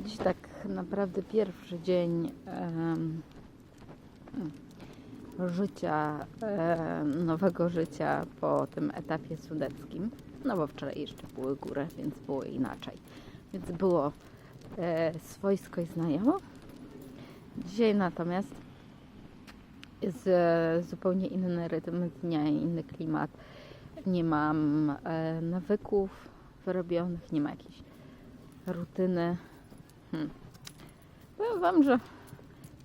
Dziś tak naprawdę pierwszy dzień życia, nowego życia po tym etapie sudeckim. No bo wczoraj jeszcze były góry, więc było inaczej. Więc było e, swojsko i znajomo. Dzisiaj natomiast jest e, zupełnie inny rytm dnia, inny klimat. Nie mam e, nawyków wyrobionych, nie ma jakiejś rutyny. Hmm. Powiem Wam, że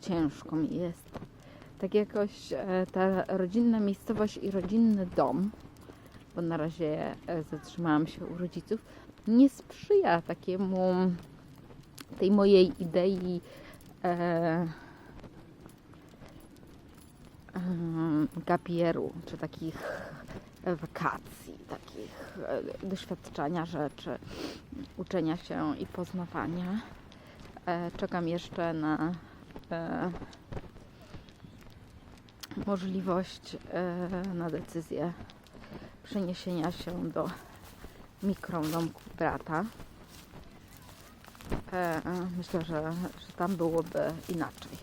ciężko mi jest. Tak jakoś e, ta rodzinna miejscowość i rodzinny dom, bo na razie e, zatrzymałam się u rodziców, nie sprzyja takiemu tej mojej idei e, gapieru, czy takich wakacji, takich e, doświadczania rzeczy, uczenia się i poznawania. E, Czekam jeszcze na e, możliwość, e, na decyzję przeniesienia się do mikrodomku brata. Myślę, że, że tam byłoby inaczej,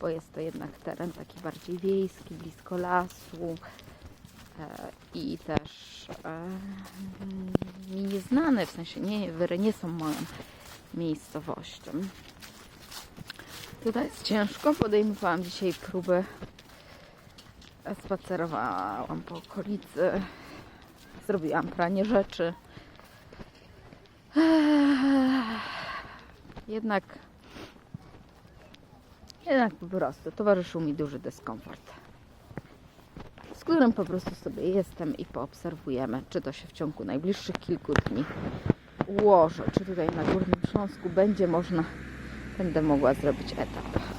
bo jest to jednak teren taki bardziej wiejski, blisko lasu i też e, mi nieznany, w sensie nie, Wyry nie są moją miejscowością. Tutaj jest ciężko, podejmowałam dzisiaj próby, spacerowałam po okolicy, zrobiłam pranie rzeczy. Jednak, jednak po prostu towarzyszył mi duży dyskomfort, z którym po prostu sobie jestem i poobserwujemy, czy to się w ciągu najbliższych kilku dni ułoży, czy tutaj na Górnym Śląsku będzie można, będę mogła zrobić etap.